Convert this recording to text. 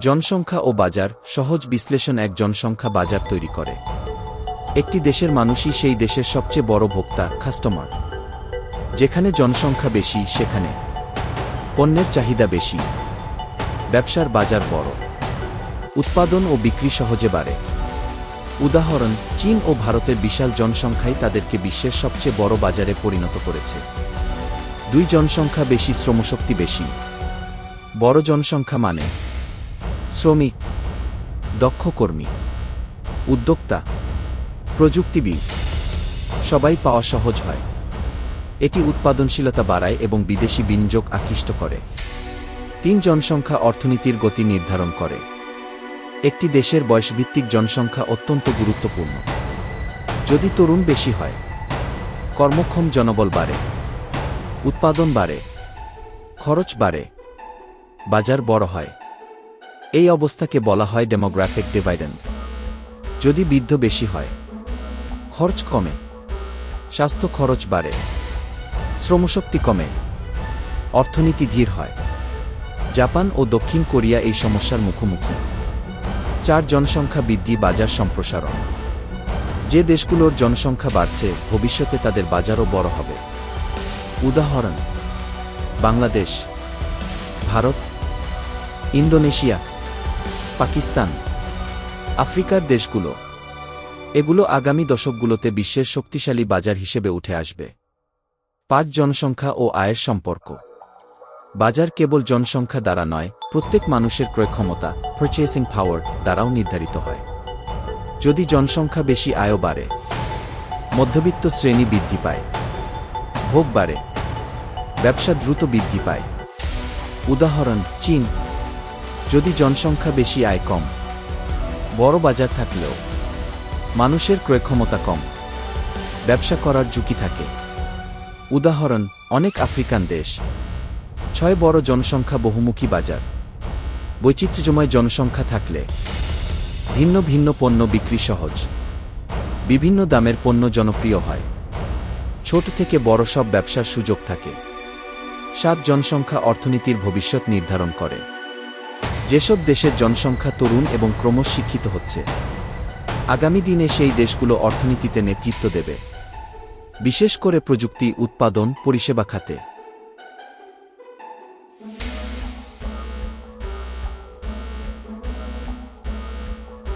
জনসংখ্যা ও বাজার সহজ বিশ্লেষণ এক জনসংখ্যা বাজার তৈরি করে। একটি দেশের মানুষই সেই দেশের সবচেয়ে বড় ভোক্তা কাস্টমার যেখানে জনসংখ্যা বেশি, সেখানে পণ্যের চাহিদা বেশি। ব্যবসার বাজার বড়। উৎপাদন ও বিক্রি সহজে বাড়ে। উদাহরণ, চীন ও ভারতের বিশাল জনসংখ্যাই তাদেরকে বিশ্বের সবচেয়ে বড় বাজারে পরিণত করেছে। দুই জনসংখ্যা বেশি, শ্রমশক্তি বেশি। বড় জনসংখ্যা মানে শ্রমিক, দক্ষ কর্মী, উদ্যোক্তা, প্রযুক্তিবিদ, সবাই পাওয়া সহজ হয়। এটি উৎপাদনশীলতা বাড়ায় এবং বিদেশি বিনিয়োগ আকৃষ্ট করে। তিন জনসংখ্যা অর্থনীতির গতি নির্ধারণ করে। একটি দেশের বয়সভিত্তিক জনসংখ্যা অত্যন্ত গুরুত্বপূর্ণ। যদি তরুণ বেশি হয়, কর্মক্ষম জনবল বাড়ে, উৎপাদন বাড়ে, খরচ বাড়ে, বাজার বড় হয়। এই অবস্থাকে বলা হয় ডেমোগ্রাফিক ডিভাইডেন্ড যদি বৃদ্ধ বেশি হয়, খরচ কমে, স্বাস্থ্য খরচ বাড়ে, শ্রমশক্তি কমে, অর্থনীতি ধীর হয়। জাপান ও দক্ষিণ কোরিয়া এই সমস্যার মুখোমুখি। চার জনসংখ্যা বৃদ্ধি বাজার সম্প্রসারণ। যে দেশগুলোর জনসংখ্যা বাড়ছে, ভবিষ্যতে তাদের বাজারও বড় হবে। উদাহরণ, বাংলাদেশ, ভারত, ইন্দোনেশিয়া। পাকিস্তান, আফ্রিকার দেশগুলো, এগুলো আগামী দশকগুলোতে বিশ্বের শক্তিশালী বাজার হিসেবে উঠে আসবে। পাঁচ জনসংখ্যা ও আয়ের সম্পর্ক। বাজার কেবল জনসংখ্যা দ্বারা নয়, প্রত্যেক মানুষের ক্রয় ক্ষমতা পারচেসিং পাওয়ার দ্বারাও নির্ধারিত হয়। যদি জনসংখ্যা বেশি আয়ও বাড়ে, মধ্যবিত্ত শ্রেণি বৃদ্ধি পায়, ভোগ বাড়ে, ব্যবসা দ্রুত বৃদ্ধি পায়। উদাহরণ, চীন যদি জনসংখ্যা বেশি আয় কম, বড় বাজার থাকলেও মানুষের ক্রয় ক্ষমতা কম, ব্যবসা করার ঝুঁকি থাকে। উদাহরণ, অনেক আফ্রিকান দেশ, ছয় বড় জনসংখ্যা বহুমুখী বাজার। বৈচিত্র্যময় জনসংখ্যা থাকলে ভিন্ন ভিন্ন পণ্য বিক্রি সহজ। বিভিন্ন দামের পণ্য জনপ্রিয় হয়। ছোট থেকে বড় সব ব্যবসার সুযোগ থাকে। সাত জনসংখ্যা অর্থনীতির ভবিষ্যৎ নির্ধারণ করে। যেসব দেশের জনসংখ্যা তরুণ এবং ক্রমশ শিক্ষিত হচ্ছে, আগামী দিনে সেই দেশগুলো অর্থনীতিতে নেতৃত্ব দেবে। বিশেষ করে প্রযুক্তি, উৎপাদন, পরিষেবা খাতে।